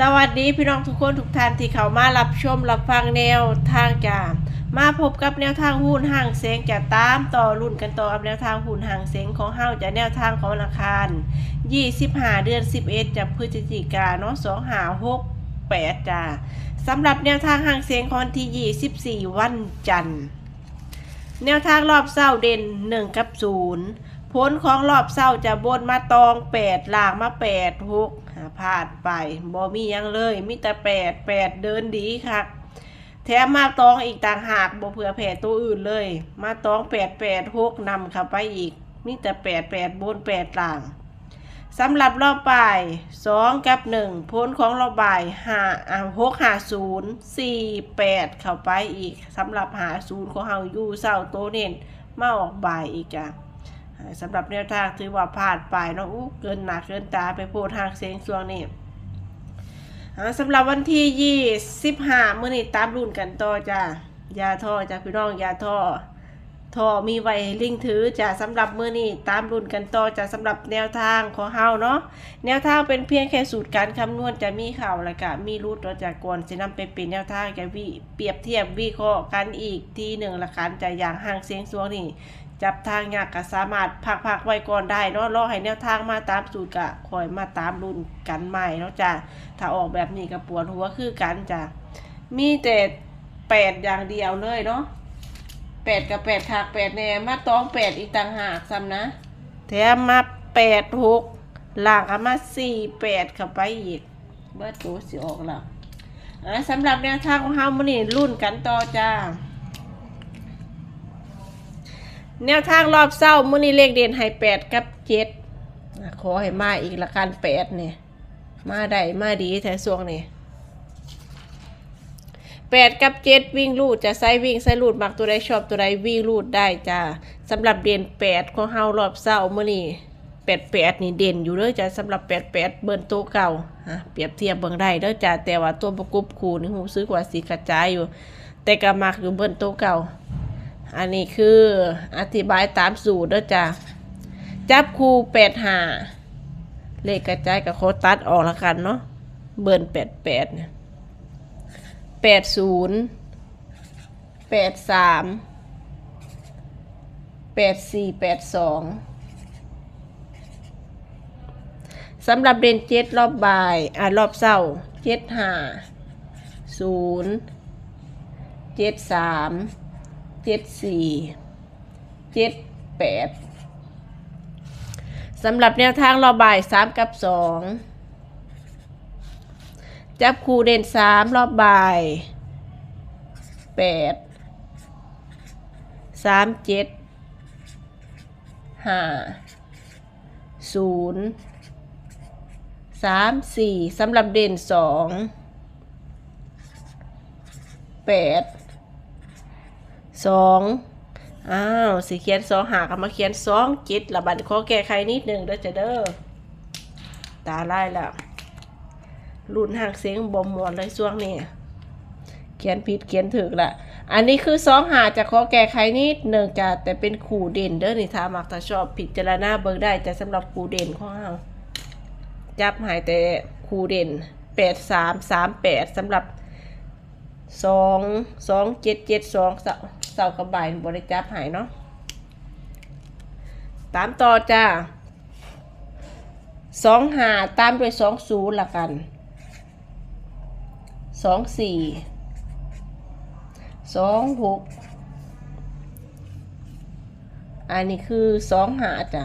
สวัสดีพี่น้องทุกคนทุกท่านที่เข้ามารับชมรับฟังแนวทางจากมาพบกับแนวทางหุ้นห่างเสียงจะตามต่อรุ่นกันต่อกับแนวทางหุ้นห่างเสียงของเฮาจะแนวทางของธนาคาร25เดือน 11จะพฤศจิกาเนาะ2หา6 8จ้าสำหรับแนวทางห่างเสียงของวันที่ 24 วันจันทร์แนวทางรอบเศร้าเด่น 1 กับ 0 ผลของรอบเศร้าจะบนมาตอง8ล่างมา8 6หาพลาดไปบ่มียังเลย มีแต่8 8เดินดีค่ะแถมมาตองอีกต่างหากบ่เผื่อแผ่ตัวอื่นเลย มาตอง8 8 6นำเข้าไปอีก มีแต่8 8บน8ล่างสำหรับรอบบ่าย2กับ1พ้นของรอบบ่าย5อ่า6 5 0 4 8เข้าไปอีกสำหรับหา0ของเฮาอยู่เศร้าโตเน้นมาออกบ่ายอีกอะอ่า สำหรับแนวทางถือว่าพลาดไปเนาะอู้เกินหนักเกินตาไปโพดทางเสียงช่วงนี่สำหรับวันที่25มื้อนี้ตามรุ่นกันต่อจ้ายาท้อจ้าพี่น้องยาท้อทอมีไว้ให้ลิงถือจะสำหรับมือนี้ตามรุ่นกันต่อจะสำหรับแนวทางของเฮาเนาะแนวทางเป็นเพียงแค่สูตรการคำนวณจะมีข่าวและกะมีรูดเราจากก่อนจะนำไปเป็นแนวทางจะวิเปรียบเทียบวิเคราะห์กันอีกทีหนึ่งละกันจะอย่างห่างเสียงสวงนี่ จับทางยากก็สามารถพักพักๆไว้ก่อนได้เนาะรอให้แนวทางมาตามสูตรกะคอยมาตามรุ่นกันใหม่เนาะจ้ะถ้าออกแบบนี้ก็ปวดหัวคือกันจ้ะมีแต่แปดอย่างเดียวเลยเนาะแปดกับแปดขากแปดแน่มาต้องแปดอีกต่างหากซ้ำนะแถมมาแปดหกหลังก็มาสี่แปดเข้าไปอีก เบิดตัวสิออกแล้วอ่าสำหรับแนวทางของเฮามื้อนี้รุ่นกันต่อจ้า แนวทางรอบเศร้ามื้อนี้เลขเด่นให้แปดกับเจ็ดขอให้มาอีกละกันแปดเนี่ยมาได้มาดีแถวช่วงนี้แปดกับเจ็ดวิ่งลูดจะใส่วิ่งใส่ลูดมักตัวใดชอบตัวใดวิ่งลูดได้จ้าสำหรับเด่นแปดของเฮารอบเศร้ามื่อนี้แปดแปดนี่เด่นอยู่เด้อจ้าสำหรับแปดแปดเบิ้นตัวเก่าฮะเปรียบเทียบเบิ่งได้เด้อจ้าแต่ว่าตัวประกบคู่นี่หูซื้อกว่าสีกระจายอยู่ แต่ก็มักอยู่เบิ้นตัวเก่า อันนี้คืออธิบายตามสูตรเด้อจ้าจับคู่แปดหาเลขกระจายกับโคตัดออกละกันเนาะ เบิ้นแปดแปดเนี่ยแปดศูนย์แปดสามแปดสี่แปดสองสำหรับเด่นเจ็ดรอบบ่าย อ่ารอบเศร้าเจ็ดห้าศูนย์เจ็ดสาม เจ็ดสี่เจ็ดแปดสำหรับแนวทางรอบบ่ายสามกับสองจับคู่เด่นสามรอบบ่ายแปดสามเจ็ดห้าศูนย์สามสี่สำหรับเด่นสองแปด สองอ้าวสีเขียนสองหากมาเขียนสองจ็ดละบัดขอแก้ไขนิดหนึ่งเด้อจะเด้อตาไล่ล้วรุ่นห่างเสียงบอมมวนเลยช่วงนี้เขียนผิดเขียนถูกละอันนี้คือสองหาจะขอแก้ไขนิดหนึ่งจ้ะแต่เป็นขู่เด่นเด้อนี่ถ้ามักถ้าชอบผิดจารณาเบิกได้แต่สำหรับขู่เด่นของเราจับหายแต่ขู่เด่นแปดสามสามแปดสำหรับสองสองเจ็ดเจ็ดสอง เสาเสากระบายบริจับหายเนาะตามต่อจ้าสองหาตามด้วยสองศูนย์ละกันสองสี่สองหกอันนี้คือสองหาจ้ะ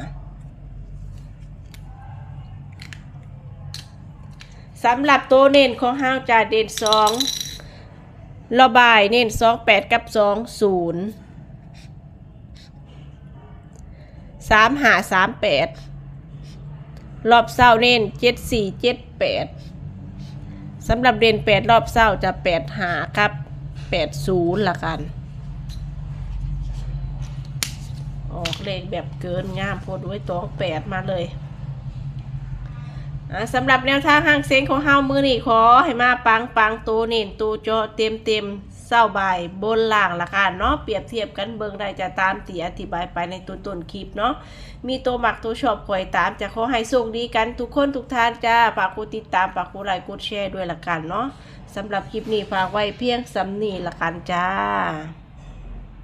สำหรับตัวเน้นของห้างจ่าเด่นสอง ระบายเน้นสองแปดกับสองศูนย์สามหาสามแปดรอบเศร้าเน้นเจ็ดสี่เจ็ดแปดสำหรับเด่นแปดรอบเศร้าจะแปดหาครับแปดศูนย์ละกัน ออกเลขแบบเกินงามโพดไว้ตองแปดมาเลย สำหรับแนวทางห้างเซ็งของเฮามือนี่ขอให้มาปังปังตัวเน่นตัวจเต็มเต็มเศร้าบายบนล่างละค่ะเนาะเปรียบเทียบกันเบิงได้จะตามตีอธิบายไปในต้นต้นคลิปเนาะมีตัวหมักตัวชอบคอยตามจะขอให้โชคดีกันทุกคนทุกท่านจ้าฝากกดติดตามฝากกดไลค์กดแชร์ด้วยละกันเนาะสำหรับคลิปนี้ฝากไว้เพียงสำนีละกันจ้า